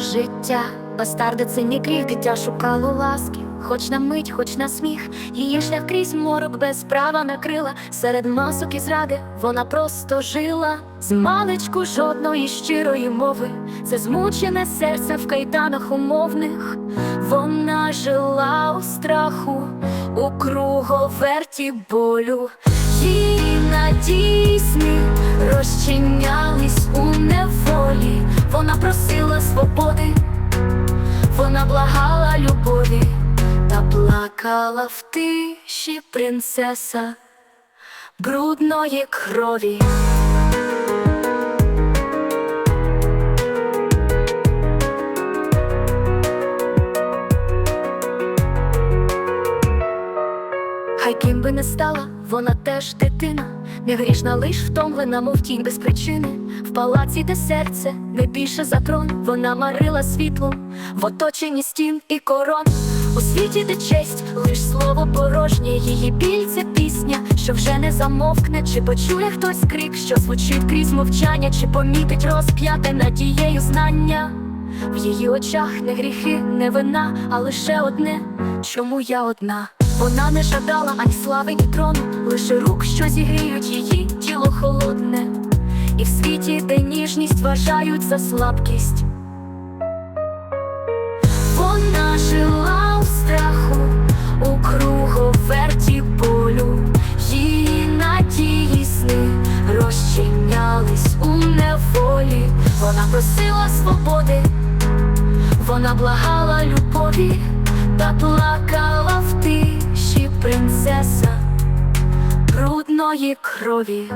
життя. Бастарди це ні гріх, дитя шукало ласки, хоч на мить, хоч на сміх. Її шлях крізь морок без права накрила. Серед масок і зради вона просто жила. З маличку жодної щирої мови. Це змучене серце в кайданах умовних. Вона жила у страху, у круговерті болю. Її надії сни розчинялись у неволі. Вона просила свободи, вона благала любові, та плакала в тиші принцеса брудної крові. Ким би не стала, вона теж дитина, не грішна, лиш втомлена, мов тінь без причини. В палаці, де серце не більше за трон, вона марила світлом в оточенні стін і корон. У світі, де честь, лиш слово порожнє, її біль це пісня, що вже не замовкне, чи почує хтось крик, що звучить крізь мовчання, чи помітить розп'яте надією знання. В її очах не гріхи, не вина, а лише одне, чому я одна. Вона не жадала ані слави, ні трону, лише рук, що зігріють її тіло холодне, і в світі, де ніжність вважають за слабкість. Вона жила у страху, у круговерті болю, її надії сни розчинялись у неволі. Вона просила свободи, вона благала любові, та плакала рідної крові.